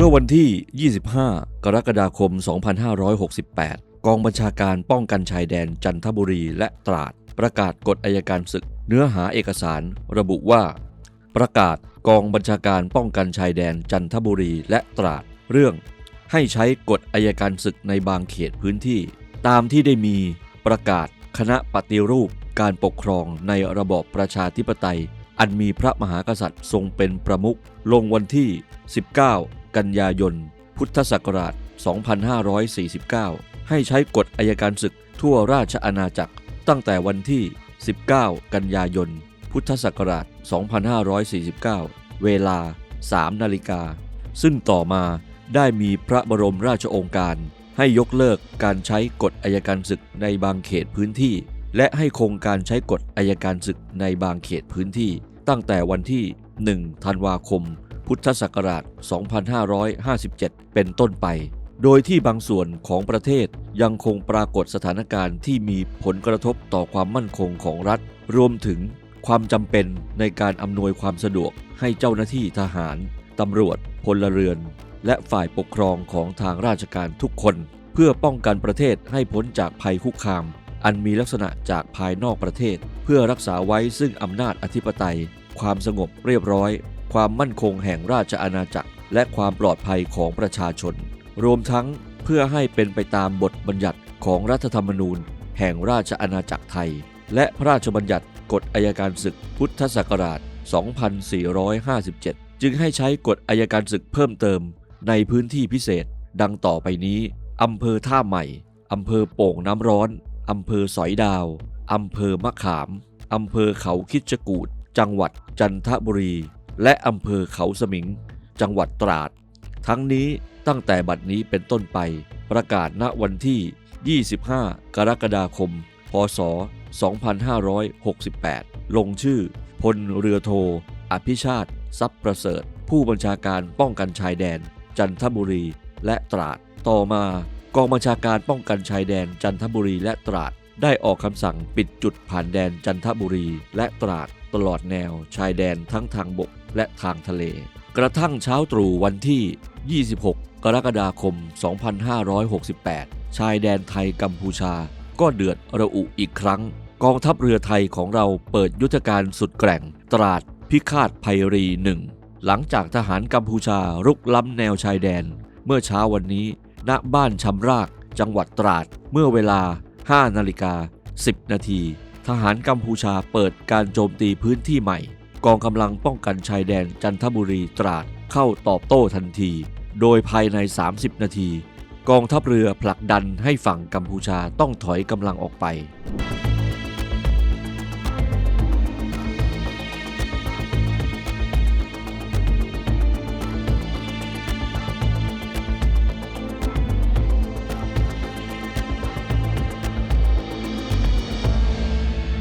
เมื่อวันที่ 25 กรกฎาคม 2568 กองบัญชาการป้องกันชายแดนจันทบุรีและตราด ประกาศกฎอายการศึก เนื้อหาเอกสารระบุว่า ประกาศกองบัญชาการป้องกันชายแดนจันทบุรีและตราดเรื่อง ให้ใช้กฎอายการศึกในบางเขตพื้นที่ ตามที่ได้มีประกาศคณะปฏิรูปการปกครองในระบอบประชาธิปไตย อันมีพระมหากษัตริย์ทรงเป็นประมุขลงวันที่ 19 กันยายน พุทธศักราช 2549 ให้ใช้กฎอายการศึกทั่วราชอาณาจักร ตั้งแต่วันที่ 19 กันยายน พุทธศักราช 2549 เวลา 3 นาฬิกา ซึ่งต่อมาได้มีพระบรมราชโองการ ให้ยกเลิกการใช้กฎอายการศึกในบางเขตพื้นที่ และให้คงการใช้กฎอายการศึกในบางเขตพื้นที่ ตั้งแต่วันที่ 1 ธันวาคม พุทธศักราช 2557 เป็นต้นไป โดยที่บางส่วนของประเทศยังคงปรากฏสถานการณ์ที่มีผลกระทบต่อความมั่นคงของรัฐ รวมถึงความจำเป็นในการอำนวยความสะดวกให้เจ้าหน้าที่ทหาร ตำรวจ พลเรือน และฝ่ายปกครองของทางราชการทุกคน เพื่อป้องกันประเทศให้พ้นจากภัยคุกคาม อันมีลักษณะจากภายนอกประเทศ เพื่อรักษาไว้ซึ่งอำนาจอธิปไตย ความสงบเรียบร้อย ความมั่นคงแห่งราชอาณาจักร และความปลอดภัยของประชาชน รวมทั้งเพื่อให้เป็นไปตามบทบัญญัติของรัฐธรรมนูญ แห่งราชอาณาจักรไทย และพระราชบัญญัติกฎอายการศึกพุทธศักราช 2457 จึงให้ใช้กฎอายการศึกเพิ่มเติม ในพื้นที่พิเศษ ดังต่อไปนี้อำเภอท่าใหม่อำเภอโป่งน้ำร้อนอำเภอสอยดาวอำเภอมะขามอำเภอเขาคิดจกูดจังหวัดจันทบุรี และอำเภอเขาสมิง จังหวัดตราด ทั้งนี้ตั้งแต่บัดนี้เป็นต้นไปประกาศณวันที่ 25 กรกฎาคม พศ 2568 ลงชื่อพลเรือโท อภิชาติ ทรัพย์ประเสริฐ ผู้บัญชาการป้องกันชายแดน จันทบุรีและตราด ต่อมากองบัญชาการป้องกันชายแดนจันทบุรีและตราด ได้ออกคำสั่งปิดจุดผ่านแดนจันทบุรีและตราดตลอดแนวชายแดนทั้งทางบกและทางทะเล กระทั่งเช้าตรู่วันที่ 26 กรกฎาคม 2568 ชายแดนไทยกัมพูชา ก็เดือดระอุอีกครั้ง กองทัพเรือไทยของเราเปิดยุทธการสุดแกร่งตราดพิฆาตภัยรีหนึ่งหลังจากทหารกัมพูชารุกล้ำแนวชายแดน เมื่อเช้าวันนี้ ณบ้านชำรากจังหวัดตราดเมื่อเวลา 5นาฬิกา 10 นาที ทหารกัมพูชาเปิดการโจมตีพื้นที่ใหม่ กองกำลังป้องกันชายแดนจันทบุรีตราดเข้าตอบโต้ทันที โดยภายใน 30 นาที กองทัพเรือผลักดันให้ฝั่งกัมพูชาต้องถอยกำลังออกไป